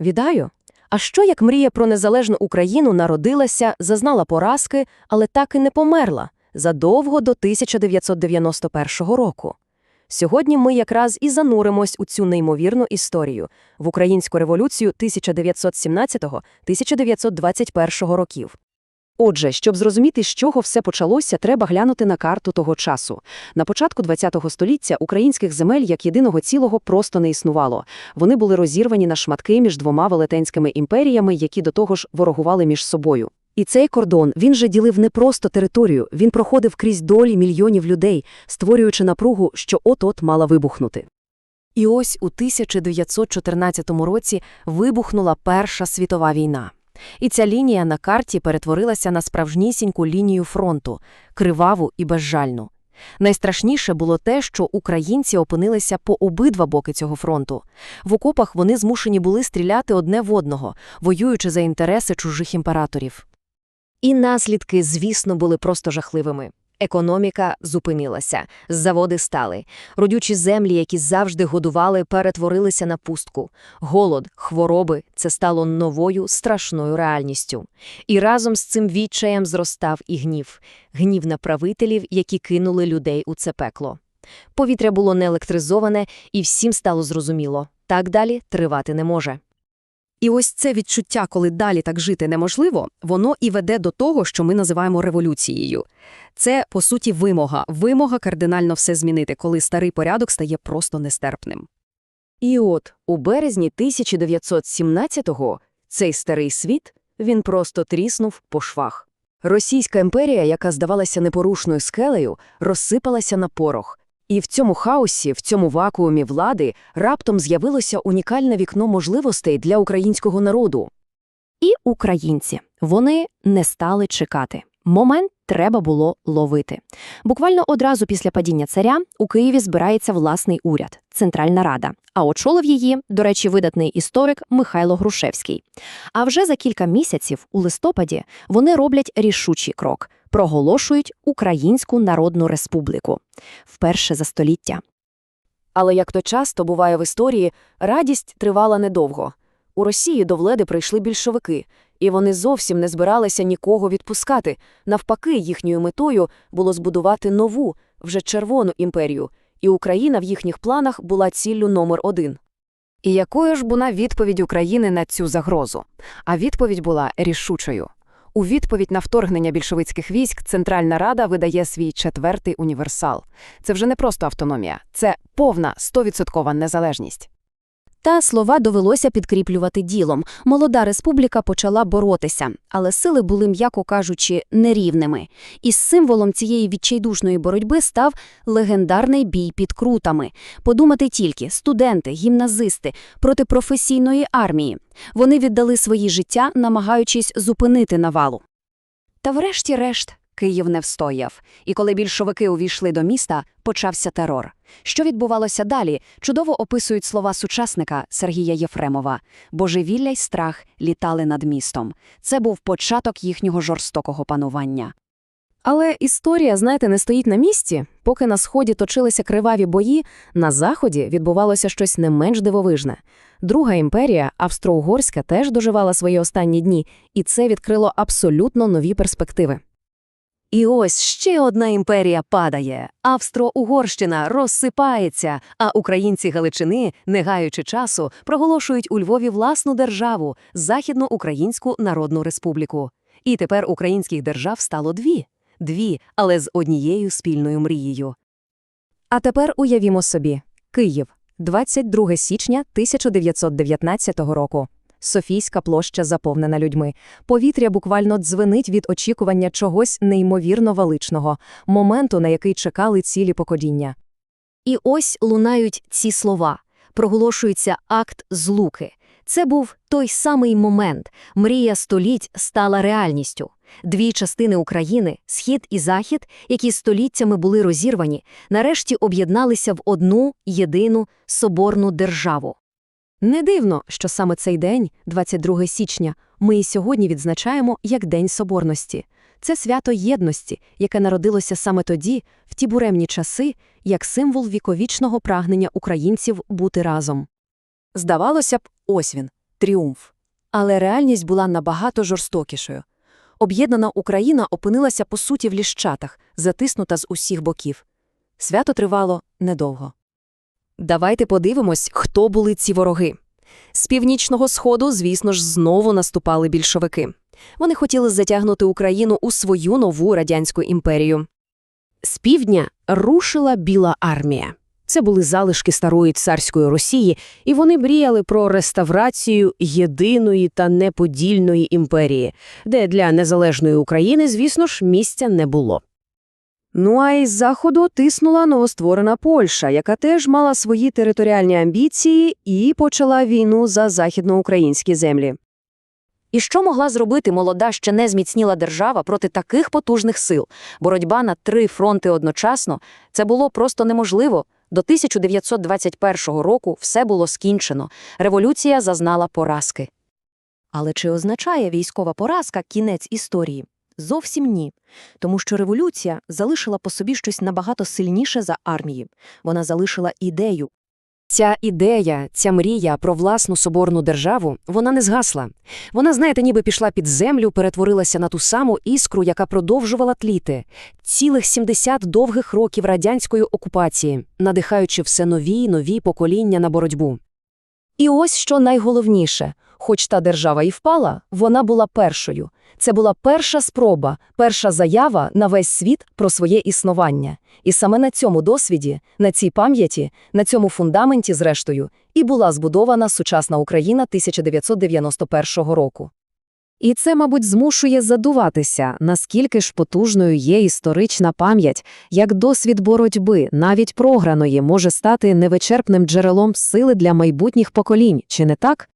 Вітаю! А що як мрія про незалежну Україну народилася, зазнала поразки, але так і не померла задовго до 1991 року? Сьогодні ми якраз і зануримось у цю неймовірну історію в українську революцію 1917-1921 років. Отже, щоб зрозуміти, з чого все почалося, треба глянути на карту того часу. На початку ХХ століття українських земель як єдиного цілого просто не існувало. Вони були розірвані на шматки між двома велетенськими імперіями, які до того ж ворогували між собою. І цей кордон, він же ділив не просто територію, він проходив крізь долі мільйонів людей, створюючи напругу, що от-от мала вибухнути. І ось у 1914 році вибухнула Перша світова війна. І ця лінія на карті перетворилася на справжнісіньку лінію фронту, криваву і безжальну. Найстрашніше було те, що українці опинилися по обидва боки цього фронту. В окопах вони змушені були стріляти одне в одного, воюючи за інтереси чужих імператорів. І наслідки, звісно, були просто жахливими. Економіка зупинилася, заводи стали. Родючі землі, які завжди годували, перетворилися на пустку. Голод, хвороби – це стало новою страшною реальністю. І разом з цим відчаєм зростав і гнів. Гнів на правителів, які кинули людей у це пекло. Повітря було не електризоване, і всім стало зрозуміло – так далі тривати не може. І ось це відчуття, коли далі так жити неможливо, воно і веде до того, що ми називаємо революцією. Це, по суті, вимога. Вимога кардинально все змінити, коли старий порядок стає просто нестерпним. І от, у березні 1917-го цей старий світ, він просто тріснув по швах. Російська імперія, яка здавалася непорушною скелею, розсипалася на порох. І в цьому хаосі, в цьому вакуумі влади раптом з'явилося унікальне вікно можливостей для українського народу. І українці. Вони не стали чекати. Момент треба було ловити. Буквально одразу після падіння царя у Києві збирається власний уряд – Центральна Рада, а очолив її, до речі, видатний історик Михайло Грушевський. А вже за кілька місяців, у листопаді, вони роблять рішучий крок – проголошують Українську Народну Республіку. Вперше за століття. Але, як то часто буває в історії, радість тривала недовго. У Росії до влади прийшли більшовики, і вони зовсім не збиралися нікого відпускати. Навпаки, їхньою метою було збудувати нову, вже червону імперію, і Україна в їхніх планах була ціллю номер один. І якою ж була відповідь України на цю загрозу? А відповідь була рішучою. У відповідь на вторгнення більшовицьких військ Центральна Рада видає свій четвертий універсал. Це вже не просто автономія, це повна 100% незалежність. Та слова довелося підкріплювати ділом. Молода республіка почала боротися, але сили були, м'яко кажучи, нерівними. І символом цієї відчайдушної боротьби став легендарний бій під крутами. Подумати тільки – студенти, гімназисти проти професійної армії. Вони віддали свої життя, намагаючись зупинити навалу. Та врешті-решт Київ не встояв, і коли більшовики увійшли до міста, почався терор. Що відбувалося далі, чудово описують слова сучасника Сергія Єфремова. Божевілля й страх літали над містом. Це був початок їхнього жорстокого панування. Але історія, знаєте, не стоїть на місці. Поки на сході точилися криваві бої, на заході відбувалося щось не менш дивовижне. Друга імперія, Австро-Угорська, теж доживала свої останні дні, і це відкрило абсолютно нові перспективи. І ось ще одна імперія падає. Австро-Угорщина розсипається, а українці Галичини, не гаючи часу, проголошують у Львові власну державу – Західноукраїнську Народну Республіку. І тепер українських держав стало дві. Дві, але з однією спільною мрією. А тепер уявімо собі. Київ. 22 січня 1919 року. Софійська площа заповнена людьми. Повітря буквально дзвенить від очікування чогось неймовірно величного, моменту, на який чекали цілі покоління. І ось лунають ці слова. Проголошується акт злуки. Це був той самий момент. Мрія століть стала реальністю. Дві частини України, схід і захід, які століттями були розірвані, нарешті об'єдналися в одну єдину соборну державу. Не дивно, що саме цей день, 22 січня, ми і сьогодні відзначаємо як День Соборності. Це свято єдності, яке народилося саме тоді, в ті буремні часи, як символ віковічного прагнення українців бути разом. Здавалося б, ось він, тріумф. Але реальність була набагато жорстокішою. Об'єднана Україна опинилася по суті в ліщатах, затиснута з усіх боків. Свято тривало недовго. Давайте подивимось, хто були ці вороги. З північного сходу, звісно ж, знову наступали більшовики. Вони хотіли затягнути Україну у свою нову радянську імперію. З півдня рушила Біла армія. Це були залишки старої царської Росії, і вони мріяли про реставрацію єдиної та неподільної імперії, де для незалежної України, звісно ж, місця не було. Ну а із заходу тиснула новостворена Польща, яка теж мала свої територіальні амбіції і почала війну за західноукраїнські землі. І що могла зробити молода, ще не зміцніла держава проти таких потужних сил? Боротьба на три фронти одночасно – це було просто неможливо. До 1921 року все було скінчено. Революція зазнала поразки. Але чи означає військова поразка кінець історії? Зовсім ні. Тому що революція залишила по собі щось набагато сильніше за армії. Вона залишила ідею. Ця ідея, ця мрія про власну соборну державу, вона не згасла. Вона, знаєте, ніби пішла під землю, перетворилася на ту саму іскру, яка продовжувала тліти. Цілих 70 довгих років радянської окупації, надихаючи все нові й нові покоління на боротьбу. І ось що найголовніше. Хоч та держава і впала, вона була першою. Це була перша спроба, перша заява на весь світ про своє існування. І саме на цьому досвіді, на цій пам'яті, на цьому фундаменті, зрештою, і була збудована сучасна Україна 1991 року. І це, мабуть, змушує задуватися, наскільки ж потужною є історична пам'ять, як досвід боротьби, навіть програної, може стати невичерпним джерелом сили для майбутніх поколінь, чи не так?